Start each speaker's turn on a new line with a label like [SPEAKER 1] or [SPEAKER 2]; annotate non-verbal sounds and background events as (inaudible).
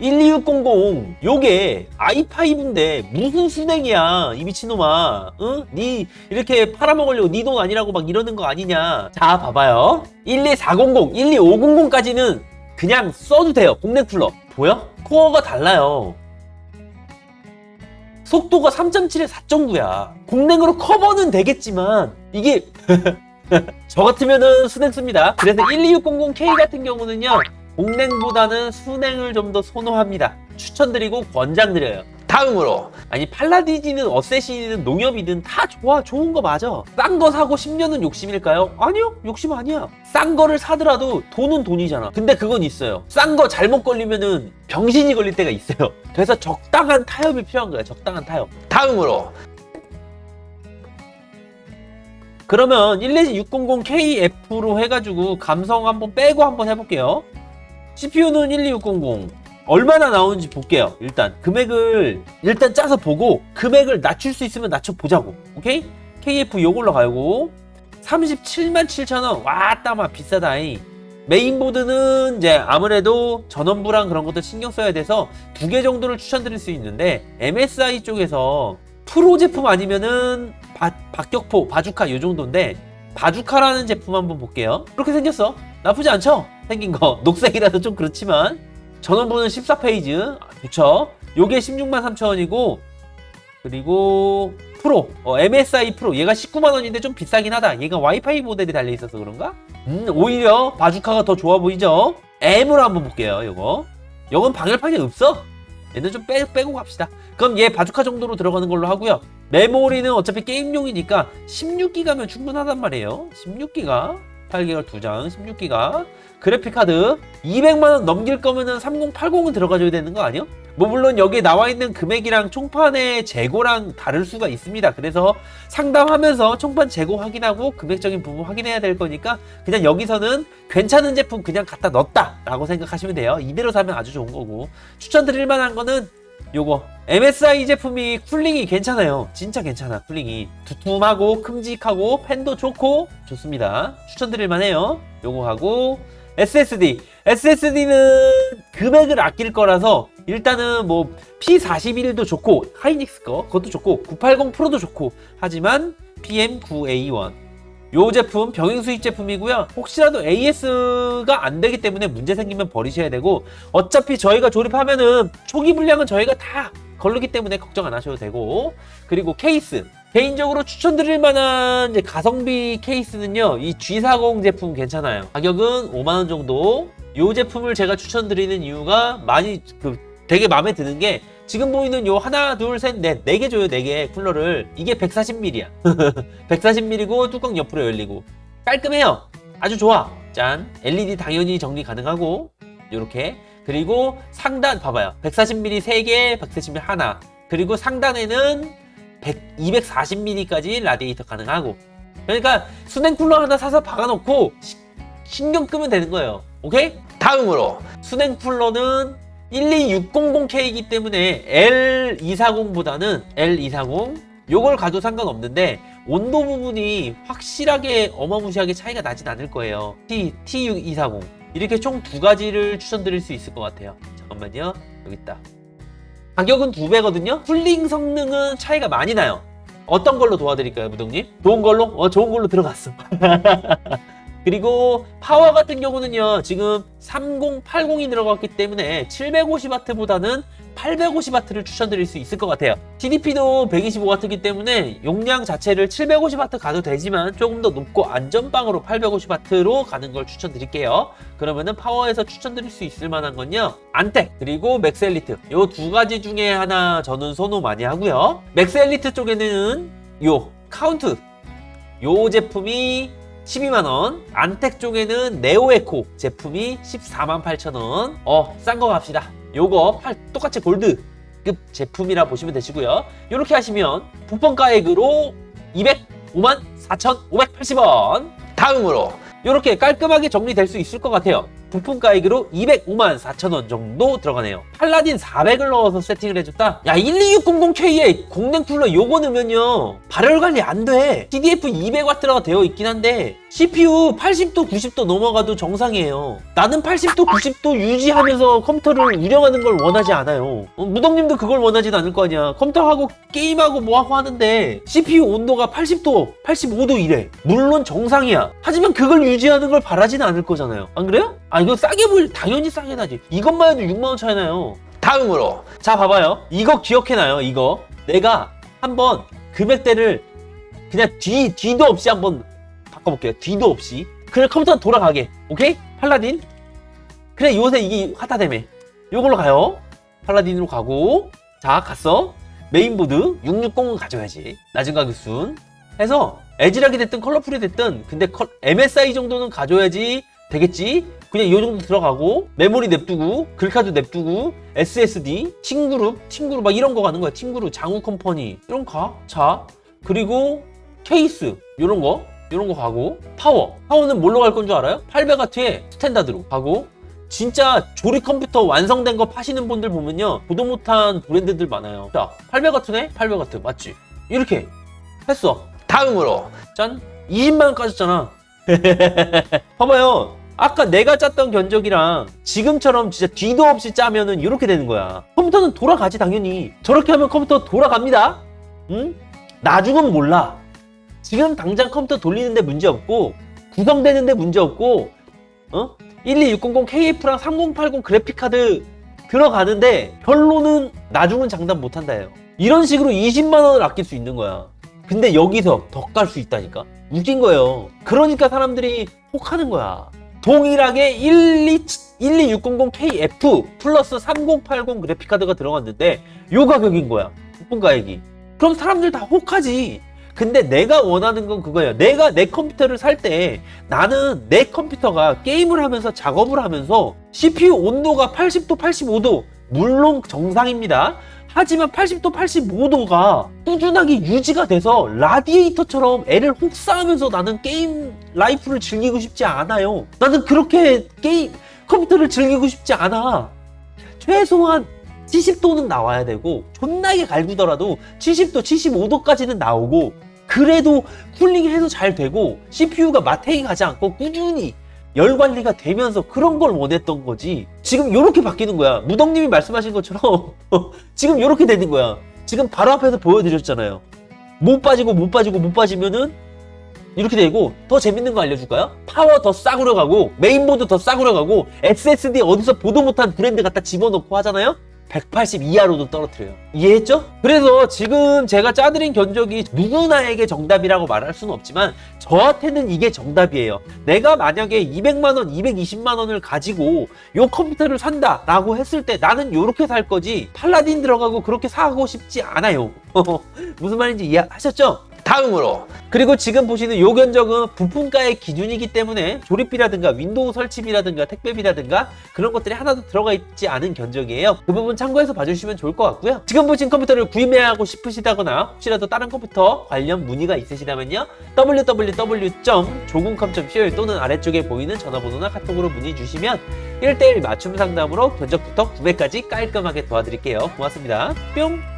[SPEAKER 1] 12600 요게 i5인데 무슨 순행이야 이 미친놈아. 응? 니 이렇게 팔아먹으려고 니 돈 아니라고 막 이러는 거 아니냐. 자 봐봐요. 12400 12500까지는 그냥 써도 돼요 공랭 쿨러. 보여? 코어가 달라요. 속도가 3.7에 4.9야. 공랭으로 커버는 되겠지만 이게 (laughs) 저 같으면은 순행 씁니다. 그래서 12600K 같은 경우는요 공랭보다는 순행을 좀 더 선호합니다. 추천드리고 권장드려요.
[SPEAKER 2] 다음으로
[SPEAKER 1] 아니 팔라디지는 어쌔신이든 농협이든 다 좋아 좋은 거 맞아. 싼 거 사고 10년은 욕심일까요? 아니요 욕심 아니야. 싼 거를 사더라도 돈은 돈이잖아. 근데 그건 있어요. 싼 거 잘못 걸리면은 병신이 걸릴 때가 있어요. (laughs) 그래서 적당한 타협이 필요한 거야. 적당한 타협.
[SPEAKER 2] 다음으로
[SPEAKER 1] 그러면 12600KF로 해가지고 감성 한번 빼고 한번 해볼게요. CPU는 12600 얼마나 나오는지 볼게요. 일단 금액을 일단 짜서 보고 금액을 낮출 수 있으면 낮춰 보자고. 오케이? KF 요걸로 가고 37만 7천원 와따마 비싸다이. 메인보드는 이제 아무래도 전원부랑 그런 것들 신경 써야 돼서 두 개 정도를 추천드릴 수 있는데 MSI 쪽에서 프로 제품 아니면은 바, 박격포, 바주카 요 정도인데 바주카라는 제품 한번 볼게요. 이렇게 생겼어. 나쁘지 않죠? 생긴 거. (laughs) 녹색이라서 좀 그렇지만 전원부는 14페이지. 그쵸? 요게 16만 3천원이고 그리고 프로, 어, MSI 프로. 얘가 19만 원인데 좀 비싸긴 하다. 얘가 와이파이 모델이 달려 있어서 그런가? 음, 오히려 바주카가 더 좋아 보이죠? M으로 한번 볼게요. 요거. 요건 방열판이 없어. 얘는 좀 빼, 빼고 갑시다. 그럼 얘 바주카 정도로 들어가는 걸로 하고요. 메모리는 어차피 게임용이니까 16기가면 충분하단 말이에요. 16기가 8개월 2장 16기가 그래픽카드 200만원 넘길 거면은 3080은 들어가줘야 되는 거 아니요? 뭐 물론 여기에 나와 있는 금액이랑 총판의 재고랑 다를 수가 있습니다. 그래서 상담하면서 총판 재고 확인하고 금액적인 부분 확인해야 될 거니까 그냥 여기서는 괜찮은 제품 그냥 갖다 넣었다 라고 생각하시면 돼요. 이대로 사면 아주 좋은 거고 추천드릴 만한 거는 요거 MSI 제품이 쿨링이 괜찮아요. 진짜 괜찮아 쿨링이 두툼하고 큼직하고 펜도 좋고 좋습니다. 추천드릴 만 해요. 요거 하고 SSD SSD는 금액을 아낄 거라서 일단은 뭐 P41도 좋고 하이닉스 거 그것도 좋고 980 프로도 좋고 하지만 PM9A1 요 제품 병행 수입 제품이고요. 혹시라도 AS가 안 되기 때문에 문제 생기면 버리셔야 되고 어차피 저희가 조립하면은 초기 분량은 저희가 다 걸르기 때문에 걱정 안 하셔도 되고 그리고 케이스. 개인적으로 추천드릴 만한 이제 가성비 케이스는요 이 G40 제품 괜찮아요. 가격은 5만원 정도. 이 제품을 제가 추천드리는 이유가 많이 그 되게 마음에 드는 게 지금 보이는 요 하나 둘 셋 넷 네 개 줘요 네 개 쿨러를. 이게 140ml야. 140ml고 (laughs) 뚜껑 옆으로 열리고. 깔끔해요. 아주 좋아. 짠. LED 당연히 정리 가능하고. 요렇게. 그리고 상단 봐봐요. 140ml 3개 140ml 하나. 그리고 상단에는 100, 240ml까지 라디에이터 가능하고. 그러니까 수냉 쿨러 하나 사서 박아놓고 시- 신경 끄면 되는 거예요. 오케이?
[SPEAKER 2] 다음으로.
[SPEAKER 1] 수냉 쿨러는 12600K이기 때문에 L240보다는 L240 요걸 가도 상관없는데 온도 부분이 확실하게 어마무시하게 차이가 나진 않을 거예요. T, T6240 이렇게 총 두 가지를 추천드릴 수 있을 것 같아요. 잠깐만요. 여기 있다. 가격은 두 배거든요. 쿨링 성능은 차이가 많이 나요. 어떤 걸로 도와드릴까요, 무동님? 좋은 걸로? 어, 좋은 걸로 들어갔어. (laughs) 그리고 파워 같은 경우는요 지금 3080이 들어갔기 때문에 750W보다는 850W를 추천드릴 수 있을 것 같아요. TDP도 125W이기 때문에 용량 자체를 750W 가도 되지만 조금 더 높고 안전빵으로 850W로 가는 걸 추천드릴게요. 그러면은 파워에서 추천드릴 수 있을 만한 건요 안텍 그리고 맥스엘리트. 요 두 가지 중에 하나 저는 선호 많이 하고요. 맥스엘리트 쪽에는 요 카운트. 요 제품이 12만원. 안텍 쪽에는 네오에코 제품이 14만 8천원. 어싼 거 갑시다. 요거 팔, 똑같이 골드 급 제품이라 보시면 되시고요. 요렇게 하시면 부펀가액으로 205만 4,580원.
[SPEAKER 2] 다음으로
[SPEAKER 1] 요렇게 깔끔하게 정리될 수 있을 것 같아요 부품 가액으로 205만 4천원 정도 들어가네요. 팔라딘 400을 넣어서 세팅을 해줬다? 야 12600K에 공랭 쿨러 요거 넣으면요 발열 관리 안돼. TDF 200W가 되어 있긴 한데 CPU 80도, 90도 넘어가도 정상이에요. 나는 80도, 90도 유지하면서 컴퓨터를 운영하는 걸 원하지 않아요. 어, 무덕님도 그걸 원하진 않을 거 아니야. 컴퓨터하고 게임하고 뭐하고 하는데 CPU 온도가 80도, 85도 이래. 물론 정상이야. 하지만 그걸 유지하는 걸 바라지는 않을 거잖아요. 안 그래요? 아 이거 싸게 보일 당연히 싸게 나지. 이것만 해도 6만 원 차이 나요.
[SPEAKER 2] 다음으로
[SPEAKER 1] 자 봐봐요 이거 기억해놔요 이거 내가 한번 금액대를 그냥 뒤 뒤도 없이 한번 바꿔볼게요. 뒤도 없이. 그냥 컴퓨터 돌아가게. 오케이? 팔라딘? 그래 요새 이게 핫하다며. 요걸로 가요. 팔라딘으로 가고. 자 갔어. 메인보드 660은 가져야지. 낮은 가격순. 해서 에지락이 됐든 컬러풀이 됐든 근데 컬- MSI 정도는 가져야지 되겠지? 그냥 이 정도 들어가고 메모리 냅두고 글카드 냅두고 SSD 팀그룹 팀그룹 막 이런 거 가는 거야. 팀그룹 장우 컴퍼니. 이런 거자 그리고 케이스. 요런 거 요런 거 가고 파워. 파워는 뭘로 갈 건 줄 알아요? 800W에 스탠다드로 가고 진짜 조립 컴퓨터 완성된 거 파시는 분들 보면요 보도 못한 브랜드들 많아요. 자 800W네? 800W 맞지? 이렇게 했어.
[SPEAKER 2] 다음으로.
[SPEAKER 1] 짠. 20만원 까졌잖아. (laughs) 봐봐요. 아까 내가 짰던 견적이랑 지금처럼 진짜 뒤도 없이 짜면은 이렇게 되는 거야. 컴퓨터는 돌아가지 당연히. 저렇게 하면 컴퓨터 돌아갑니다. 응? 나중은 몰라 지금 당장 컴퓨터 돌리는데 문제 없고 구성되는데 문제 없고 어? 12600 KF랑 3080 그래픽카드 들어가는데 별로는 나중은 장담 못한다예요. 이런 식으로 20만 원을 아낄 수 있는 거야. 근데 여기서 더 깔 수 있다니까? 웃긴 거예요. 그러니까 사람들이 혹하는 거야. 동일하게 12, 12600KF 플러스 3080 그래픽카드가 들어갔는데 요 가격인 거야. 국분 가액이 그럼 사람들 다 혹하지 근데 내가 원하는 건 그거예요. 내가 내 컴퓨터를 살 때 나는 내 컴퓨터가 게임을 하면서 작업을 하면서 CPU 온도가 80도 85도 물론 정상입니다. 하지만 80도 85도가 꾸준하게 유지가 돼서 라디에이터처럼 애를 혹사하면서 나는 게임 라이프를 즐기고 싶지 않아요. 나는 그렇게 게임 컴퓨터를 즐기고 싶지 않아. 최소한 70도는 나와야 되고 존나게 갈구더라도 70도, 75도까지는 나오고 그래도 쿨링해서 잘 되고 CPU가 마탱이 가지 않고 꾸준히 열 관리가 되면서 그런 걸 원했던 거지. 지금 이렇게 바뀌는 거야. 무덕님이 말씀하신 것처럼 (laughs) 지금 이렇게 되는 거야. 지금 바로 앞에서 보여드렸잖아요. 못 빠지고 못 빠지고 못 빠지면은 이렇게 되고 더 재밌는 거 알려줄까요? 파워 더 싸구려 가고 메인보드 더 싸구려 가고 SSD 어디서 보도 못한 브랜드 갖다 집어넣고 하잖아요? 180 이하로도 떨어뜨려요. 이해했죠? 그래서 지금 제가 짜드린 견적이 누구나에게 정답이라고 말할 수는 없지만 저한테는 이게 정답이에요. 내가 만약에 200만 원, 220만 원을 가지고 요 컴퓨터를 산다라고 했을 때 나는 요렇게 살 거지 팔라딘 들어가고 그렇게 사고 싶지 않아요. (laughs) 무슨 말인지 이해하셨죠?
[SPEAKER 2] 다음으로
[SPEAKER 1] 그리고 지금 보시는 요 견적은 부품가의 기준이기 때문에 조립비라든가 윈도우 설치비라든가 택배비라든가 그런 것들이 하나도 들어가 있지 않은 견적이에요. 그 부분 참고해서 봐주시면 좋을 것 같고요. 지금 보신 컴퓨터를 구매하고 싶으시다거나 혹시라도 다른 컴퓨터 관련 문의가 있으시다면요. www.조금컴.co 또는 아래쪽에 보이는 전화번호나 카톡으로 문의 주시면 1대1 맞춤 상담으로 견적부터 구매까지 깔끔하게 도와드릴게요. 고맙습니다. 뿅!